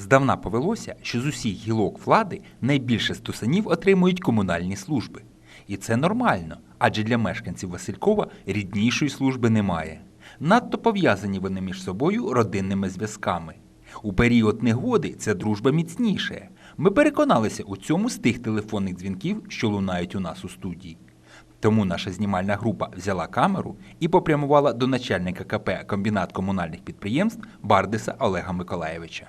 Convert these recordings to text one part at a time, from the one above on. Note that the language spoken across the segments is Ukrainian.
Здавна повелося, що з усіх гілок влади найбільше стусанів отримують комунальні служби. І це нормально, адже для мешканців Василькова ріднішої служби немає. Надто пов'язані вони між собою родинними зв'язками. У період негоди ця дружба міцніше. Ми переконалися у цьому з тих телефонних дзвінків, що лунають у нас у студії. Тому наша знімальна група взяла камеру і попрямувала до начальника КП комбінат комунальних підприємств Бардиса Олега Миколаєвича.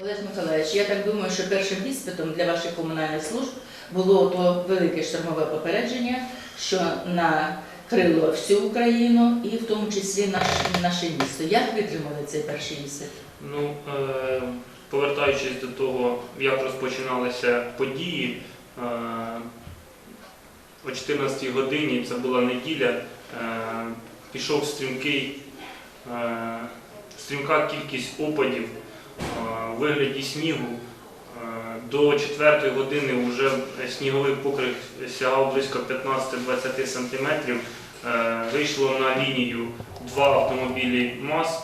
Олег Миколаївич, я так думаю, що першим іспитом для ваших комунальних служб було то велике штормове попередження, що накрило всю Україну і в тому числі наш, наше місто. Як витримали цей перший іспит? Ну, е, повертаючись до того, як розпочиналися події, е, о 14-й годині, це була неділя, е, пішов стрімкий, е, стрімка кількість опадів у вигляді снігу. Е, До 4 години вже сніговий покрив сягав близько 15-20 см. Е, Вийшло на лінію два автомобілі МАЗ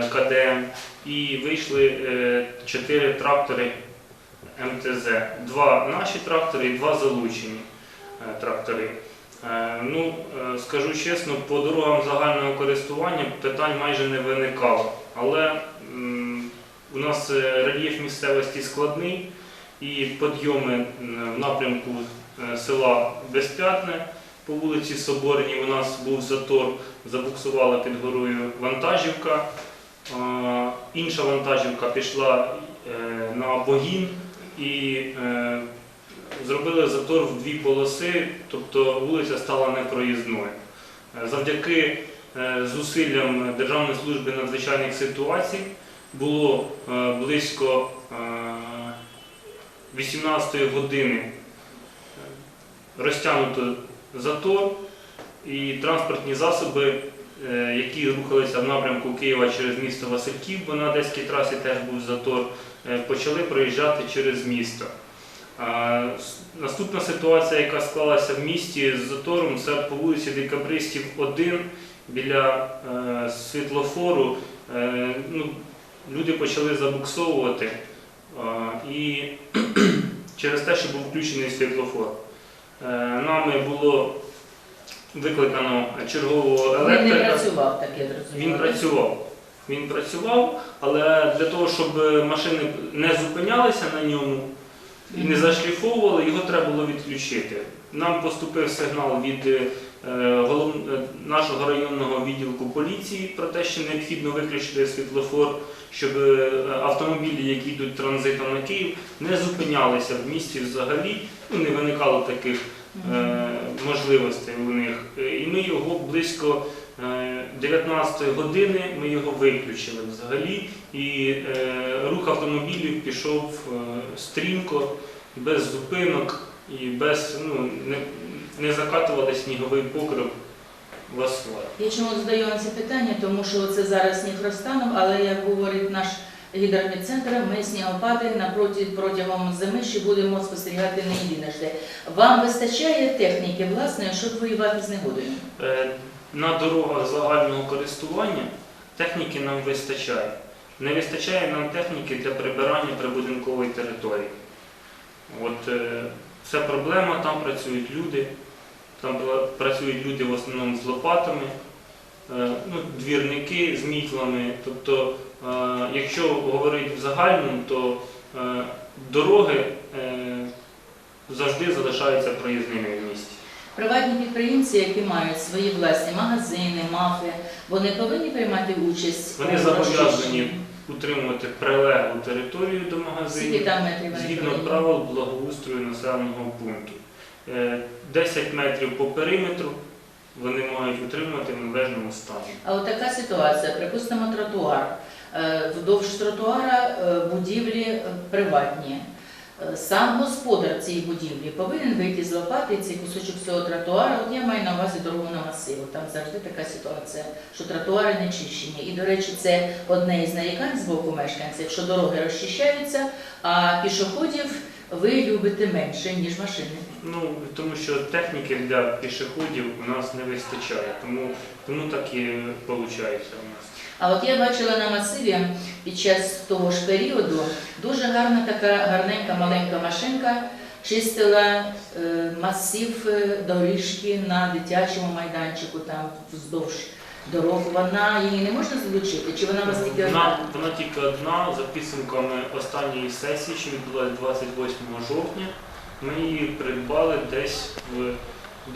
е, КДМ і вийшли е, чотири трактори МТЗ. Два наші трактори і два залучені е, трактори. Е, Ну, е, скажу чесно, по дорогам загального користування питань майже не виникало. Але у нас е, рельєф місцевості складний і підйоми в напрямку е, села Безп'ятне по вулиці Соборній у нас був затор, забуксувала під горою вантажівка. Е, Інша вантажівка пішла е, на Богін і е, зробили затор в дві полоси, тобто вулиця стала непроїзною. Е, Завдяки е, зусиллям Державної служби надзвичайних ситуацій було е, близько е, 18 години е, розтягнуто затор і транспортні засоби, е, які рухалися в напрямку Києва через місто Васильків, бо на Одеській трасі теж був затор, е, почали проїжджати через місто. Наступна ситуація, яка склалася в місті з затором, це по вулиці Декабристів 1 біля е, світлофору. Е, ну, люди почали забуксовувати і через те, що був включений світлофор. Е, Нами було викликано чергового Він не працював, так я Він працював. Він працював, але для того, щоб машини не зупинялися на ньому і не зашліфовували, його треба було відключити. Нам поступив сигнал від е, е, нашого районного відділку поліції про те, що необхідно виключити світлофор, щоб е, автомобілі, які йдуть транзитом на Київ, не зупинялися в місті взагалі, ну, не виникало таких е, можливостей у них. Е, І ми його близько е, 19 години ми його виключили взагалі. І е, рух автомобілів пішов е, стрімко, без зупинок і без ну, не, не закатували сніговий покрив в асфальт. Я чому задаю вам це питання, тому що це зараз сніг розтанув, але як говорить наш гідрометцентр, ми снігопади напроти протягом зими ще будемо спостерігати не єдиножди. Вам вистачає техніки власної, щоб воювати з негодою? Е, На дорогах загального користування техніки нам вистачає. Не вистачає нам техніки для прибирання прибудинкової території. От е, це проблема, там працюють люди, там працюють люди в основному з лопатами, е, ну, двірники з мітлами. Тобто, е, якщо говорити в загальному, то е, дороги завжди залишаються проїзними в місті. Приватні підприємці, які мають свої власні магазини, мафи, вони повинні приймати участь Вони зобов'язані утримувати прилеглу територію до магазинів згідно правил благоустрою населеного пункту. Е, 10 метрів по периметру вони мають утримувати в належному стані. А от така ситуація, припустимо, тротуар. Е, Вдовж тротуара е, будівлі е, приватні. Е, Сам господар цієї будівлі повинен вийти з лопати цей кусочок цього тротуара. От я маю на увазі дорогу масиву. Там завжди така ситуація, що тротуари не чищені. І, до речі, це одне із нарікань з боку мешканців, що дороги розчищаються, а пішоходів ви любите менше, ніж машини. Ну, тому що техніки для пішоходів у нас не вистачає, тому, тому так і виходить у нас. А от я бачила на масиві під час того ж періоду дуже гарна така гарненька маленька машинка чистила е, масив е, доріжки на дитячому майданчику там вздовж дорог. Вона її не можна залучити? Чи вона у вас тільки одна? Вона, вона тільки одна за підсумками останньої сесії, що відбулася 28 жовтня. Ми її придбали десь в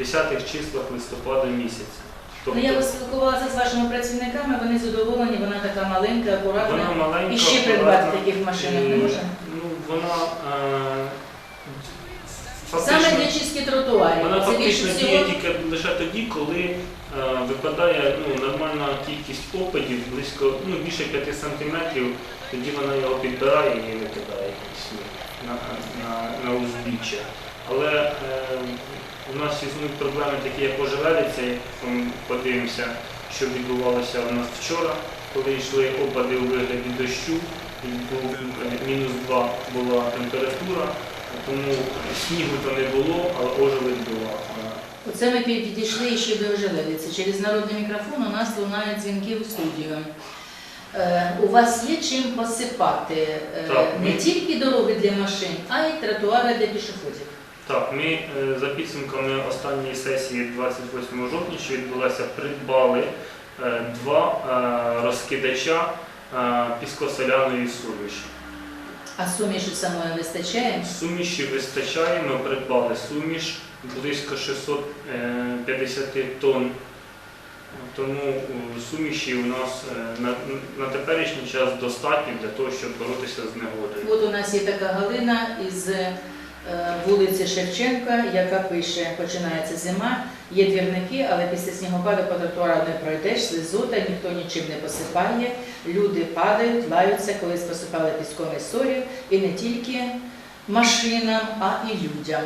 10-х числах листопада місяця. Ну, я поспілкувалася з вашими працівниками, вони задоволені, вона така маленька, вона акуратна. маленька, І ще придбати акуратна, таких машинок не можна? Ну, вона е, Саме для чистки тротуарів. вона Це більше фактично діє всього. тільки лише тоді, коли е, випадає ну, нормальна кількість опадів, близько ну, більше 5 сантиметрів, тоді вона його підбирає і викидає якийсь на, на, на узбіччя. Але е, у нас існують проблеми такі, як ожеледиця, як ми подивимося, що відбувалося у нас вчора, коли йшли опади у вигляді дощу, і був е, мінус 2 була температура, тому снігу то не було, але ожеледь була. Оце ми пі- підійшли ще до ожеледиці. Через народний мікрофон у нас лунають дзвінки у студію. Е, у вас є чим посипати е, Так, не ми- тільки дороги для машин, а й тротуари для пішоходів. Так, ми е, за підсумками останньої сесії 28 жовтня, що відбулася, придбали е, два е, розкидача е, піскосоляної суміші. А суміші самої вистачає? Суміші вистачає, ми придбали суміш близько 650 тонн. Тому е, суміші у нас е, на, на теперішній час достатньо для того, щоб боротися з негодою. От у нас є така Галина із е, вулиці Шевченка, яка пише, починається зима, є двірники, але після снігопаду по тротуару не пройдеш, слизота, ніхто нічим не посипає, люди падають, лаються, колись посипали піском і сорів, і не тільки машинам, а і людям.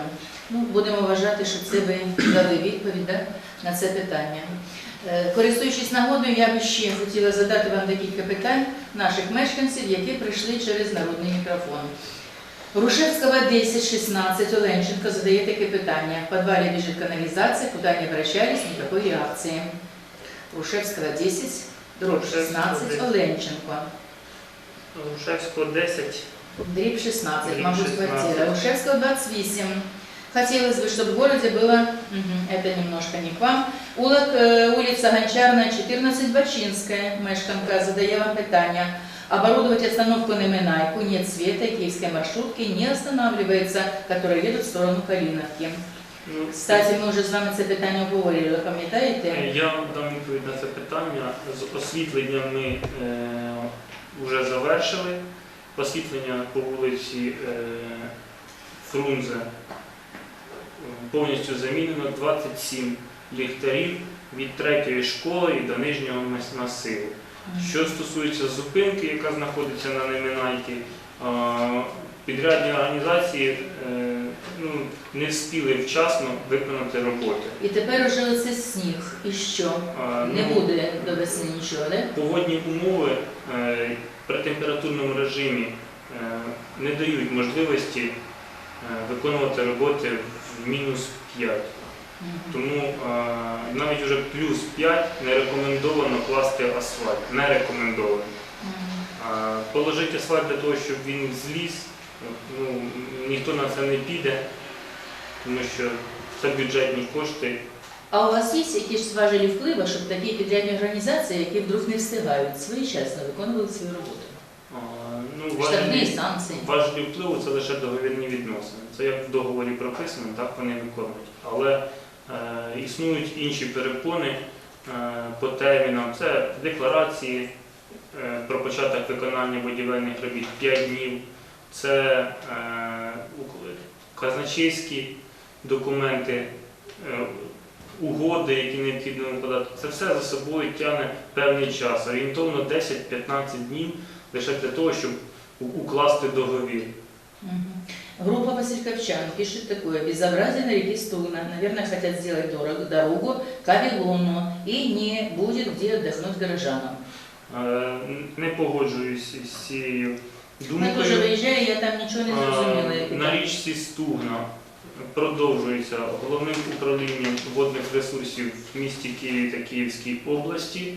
Ну, будемо вважати, що це ви дали відповідь да, на це питання. Е, Користуючись нагодою, я би ще хотіла задати вам декілька питань наших мешканців, які прийшли через народний мікрофон. Рушевского 10-16 Оленченко задає таке питання. В подвале бежит канализация, куда не обращались, никакой реакции. Рушевского 10, дробь 16 Оленченко. Рушевського 10 Дріб 16, Дріб мабуть, 16. квартира. Ушевского 28. Хотелось бы, чтобы в городе было, Мгм, это немножко не к вам, Улок, э, улица Гончарная, 14, Бачинская, мешканка, задає вам питання. Оборудовать остановку на Минайку, нет света, и киевской маршрутки не останавливается, которые едут в сторону Калиновки. Ну, Кстати, ми вже з вами це питання обговорювали, пам'ятаєте? Я дам відповідь на це питання. З освітленням ми е, вже завершили. Освітлення по вулиці е, Фрунзе е, повністю замінено 27 ліхтарів від третьої школи до нижнього масиву. Що стосується зупинки, яка знаходиться на Неминайті, е, підрядні організації е, ну, не встигли вчасно виконати роботи. І тепер уже оце сніг. І що? Не ну, буде до весни нічого, не? Погодні умови е, при температурному режимі е, не дають можливості виконувати роботи в мінус 5. Тому е, навіть вже плюс 5 не рекомендовано класти асфальт. Не рекомендовано. Е, Положити асфальт для того, щоб він зліз, ну, ніхто на це не піде, тому що це бюджетні кошти. А у вас є якісь важелі впливу, щоб такі підрядні організації, які вдруг не встигають, своєчасно виконували свою роботу? Е, Ну, важливі- санкції. Важелі впливу це лише договірні відносини. Це як в договорі прописано, так вони виконують. Але існують інші перепони е, по термінам. Це декларації е, про початок виконання будівельних робіт 5 днів, це е, казначейські документи, е, угоди, які необхідно викладати. Це все за собою тягне певний час, орієнтовно 10-15 днів лише для того, щоб укласти договір. Группа Васильковчан пишет такое. Безобразие на реке Стугна. Наверное, хотят сделать дорого, дорогу Кавилону и не будет где отдохнуть горожанам. Е, Не погоджуюсь із цією Ми думкою. теж виїжджаю, я там нічого не зрозуміла. Е, На річці Стугна продовжується головним управлінням водних ресурсів в місті Києві та Київській області.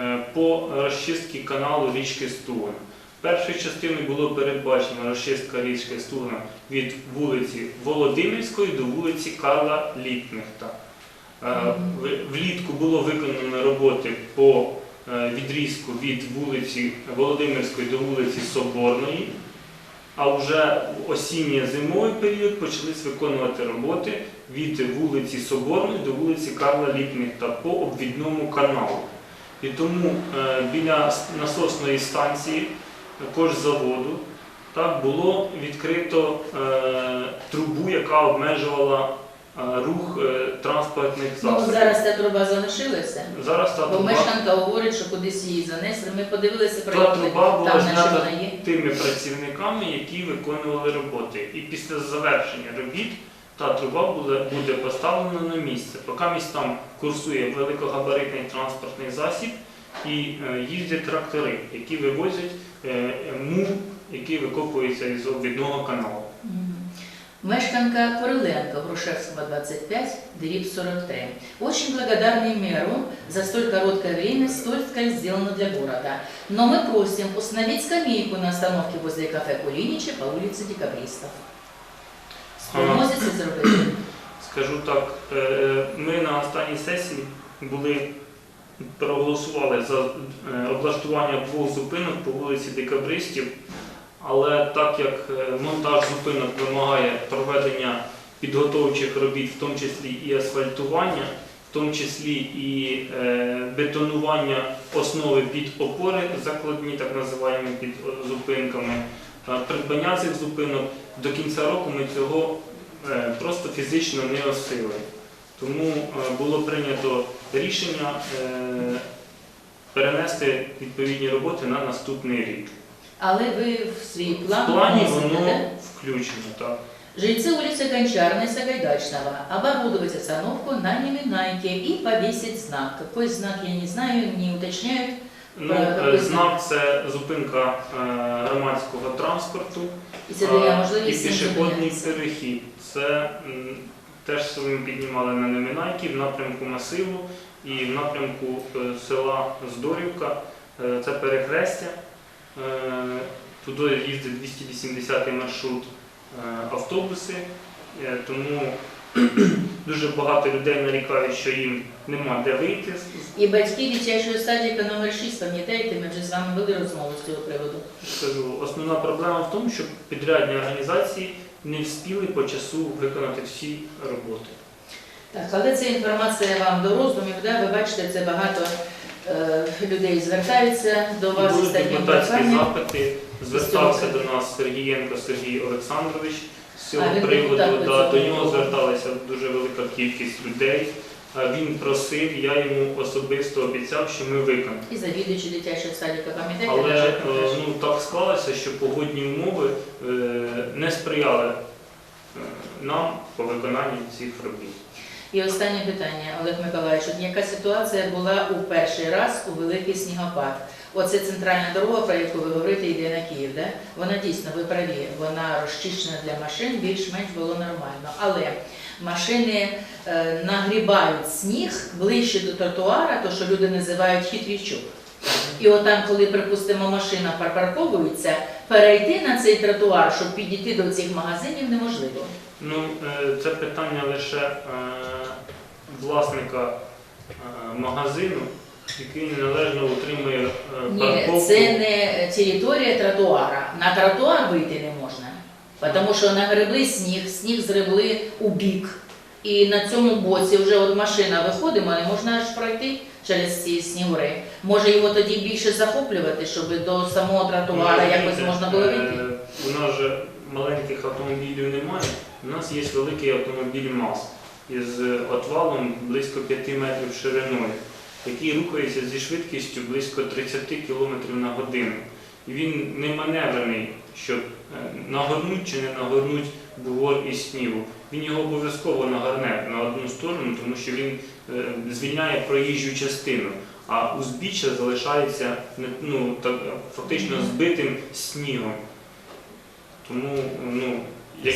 Е, по розчистці каналу річки Стугна. Першою частиною було передбачено розчистка річки Стугна від вулиці Володимирської до вулиці Карла Літнехта. Е, Влітку було виконано роботи по е, відрізку від вулиці Володимирської до вулиці Соборної, а вже в осінньо-зимовий період почались виконувати роботи від вулиці Соборної до вулиці Карла Ліпнихта по обвідному каналу. І тому е, біля насосної станції кожзаводу так, було відкрито е, трубу, яка обмежувала е, рух е, транспортних Ну, засобів. зараз ця труба залишилася. Зараз та Бо труба, мешканка говорить, що кудись її занесли. Ми подивилися та проєкти, труба була там знята вона є. тими працівниками, які виконували роботи. І після завершення робіт та труба буде, буде поставлена на місце. Поки місць там курсує великогабаритний транспортний засіб і е, їздять трактори, які вивозять е, мул, який викопується із обвідного каналу. Мгм. Мешканка Короленко, Грушевского, 25, Дриб 43. Очень благодарны мэру за столь короткое время, столь сколь сделано для города. Но мы просим установить скамейку на остановке возле кафе Кулинича по улице Декабристов. Спромозиться зробити? Скажу так, е, ми на останній сесії були проголосували за е, облаштування двох зупинок по вулиці Декабристів, але так як е, монтаж зупинок вимагає проведення підготовчих робіт, в тому числі і асфальтування, в тому числі і е, бетонування основи під опори, закладні, так називаємо під зупинками, придбання цих зупинок до кінця року ми цього просто фізично не осили. Тому було прийнято рішення е, перенести відповідні роботи на наступний рік. Але ви в свій В план плані вносите, да? воно включено. Так. Жильцы улицы Гончарной Сагайдачного оборудовать остановку на Неминайке и повесить знак. Какой знак, я не знаю, не уточняют. Ну, Е, е, знак це зупинка е, громадського транспорту І це дає е, і пішохідний перехід. Це теж ми піднімали на Неминайки в напрямку масиву і в напрямку е, села Здорівка. Е, Це перехрестя. Е, Туди їздить 280 маршрут автобуси, тому дуже багато людей нарікають, що їм нема де вийти І батьки дитячого садика номер 6, пам'ятаєте, ми вже з вами вели розмову з цього приводу. Основна проблема в тому, що підрядні організації не встигли по часу виконати всі роботи. Так, але ця інформація вам до роздумів, да? ви бачите, це багато е, людей звертаються до вас Були депутатські запити, звертався до нас Сергієнко Сергій Олександрович з цього А, приводу. Да, до нього зверталася дуже велика кількість людей. Він просив, я йому особисто обіцяв, що ми виконаємо. І завідуючи дитячого садика, пам'ятаєте? Але е, ну, так склалося, що погодні умови е, не сприяли е, нам по виконанню цих робіт. І останнє питання, Олег Миколаївич. Яка ситуація була у перший раз у великий снігопад? Оце центральна дорога, про яку ви говорите, йде на Київ, да? Вона дійсно, ви праві, вона розчищена для машин, більш-менш було нормально. Але машини е, нагрібають сніг ближче до тротуара, то що люди називають хитрічок. І отам, коли, припустимо, машина припарковується, перейти на цей тротуар, щоб підійти до цих магазинів, неможливо. Ну, е, це питання лише е, власника магазину, який неналежно утримує е, Ні, це не територія тротуара. На тротуар вийти не можна, тому що нагребли сніг, сніг зребли у бік. І на цьому боці вже от машина виходимо, не можна аж пройти через ці снігури. Може його тоді більше захоплювати, щоб до самого тротуара Ну, якось можна було вийти. е, У нас же маленьких автомобілів немає. У нас є великий автомобіль МАЗ із отвалом близько 5 метрів шириною, який рухається зі швидкістю близько 30 км на годину. І він не маневрений, щоб нагорнуть чи не нагорнуть бугор із снігу. Він його обов'язково нагорне на одну сторону, тому що він е, звільняє проїжджу частину, а узбіччя залишається ну, так, фактично збитим снігом. Тому ну, як,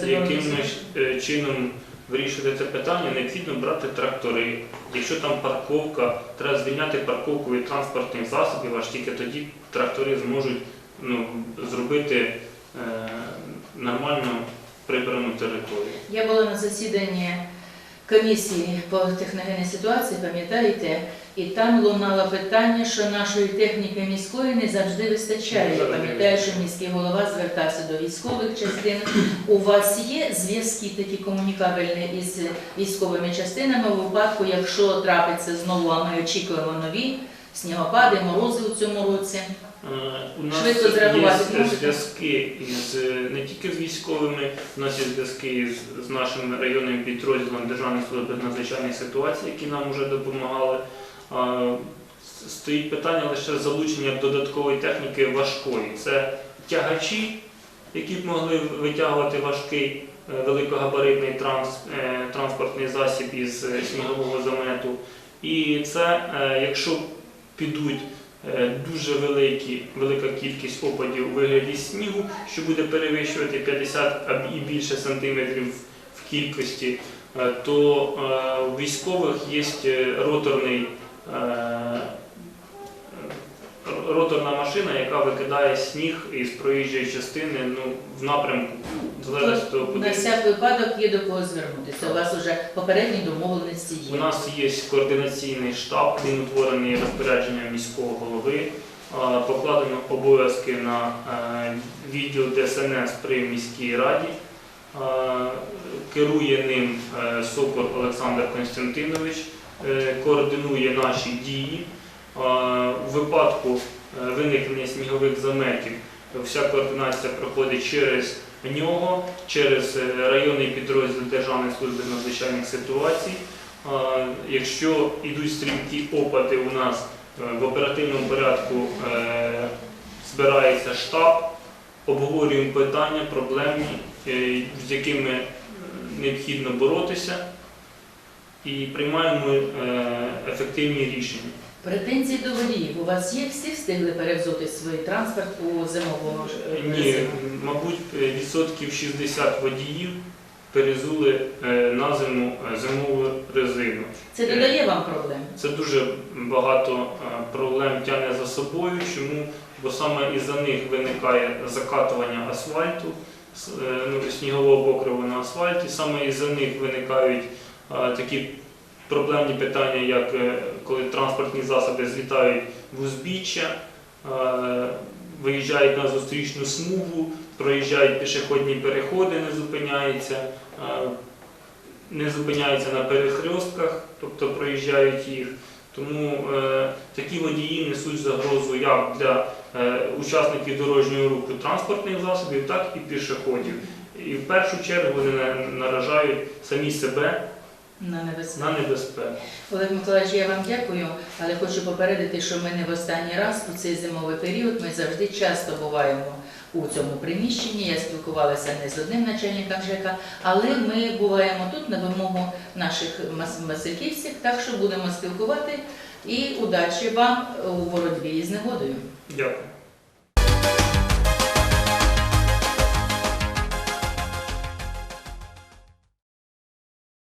З якимось е, чином вирішувати це питання, необхідно брати трактори. Якщо там парковка, треба звільняти парковку від транспортних засобів, аж тільки тоді трактори зможуть ну, зробити е, нормально прибрану територію. Я була на засіданні комісії по техногенній ситуації, пам'ятаєте, і там лунало питання, що нашої техніки міської не завжди вистачає. Я пам'ятаю, що міський голова звертався до військових частин. У вас є зв'язки такі комунікабельні із військовими частинами у випадку, якщо трапиться знову, а ми очікуємо нові снігопади, морози у цьому році. Е, У нас Швидко зреагувати є можете? зв'язки із не тільки з військовими, у нас є зв'язки з, з нашим районним підрозділом Державної служби надзвичайних ситуацій, які нам вже допомагали. А, с- Стоїть питання лише залучення додаткової техніки важкої. Це тягачі, які б могли витягувати важкий е, великогабаритний транс, е, транспортний засіб із е, снігового замету. І це, е, якщо підуть дуже великі, велика кількість опадів у вигляді снігу, що буде перевищувати 50 або і більше сантиметрів в кількості, е, то е, у військових є роторний, е, роторна машина, яка викидає сніг із проїжджої частини ну, в напрямку, від того, На всяк випадок є до кого звернутися. У вас вже попередні домовленості У є. нас є координаційний штаб, він утворений розпорядженням міського голови. А, Покладено обов'язки на е, відділ ДСНС при міській раді. А, Керує ним е, Сокор Олександр Константинович, е, координує наші дії. У випадку е, виникнення снігових заметів вся координація проходить через нього, через е, районний підрозділ Державної служби надзвичайних ситуацій. Якщо йдуть стрімкі опади у нас е, в оперативному порядку збирається штаб, обговорюємо питання, проблемні, е, з якими необхідно боротися, і приймаємо ефективні рішення. Претензії до водіїв. У вас є всі встигли перевзути свій транспорт у зимову е, Ні, мабуть, відсотків 60 водіїв перезули е, на зиму е, зимову резину. Це додає вам проблем? Це дуже багато проблем тягне за собою. Чому? Бо саме із-за них виникає закатування асфальту, ну, снігового покриву на асфальті, саме із-за них виникають такі проблемні питання, як е, коли транспортні засоби злітають в узбіччя, е, виїжджають на зустрічну смугу, проїжджають пішохідні переходи, не зупиняються. е, Не зупиняються на перехрестках, тобто проїжджають їх. Тому е, такі водії несуть загрозу як для е, учасників дорожнього руху транспортних засобів, так і пішоходів. І в першу чергу вони на- наражають самі себе На небезпеку. на небезпеку. Олег Миколаївич, я вам дякую, але хочу попередити, що ми не в останній раз у цей зимовий період. Ми завжди часто буваємо у цьому приміщенні. Я спілкувалася не з одним начальником ЖЕКа, але ми буваємо тут на вимогу наших мас- масиківців, так що будемо спілкувати. І удачі вам у боротьбі з негодою. Дякую.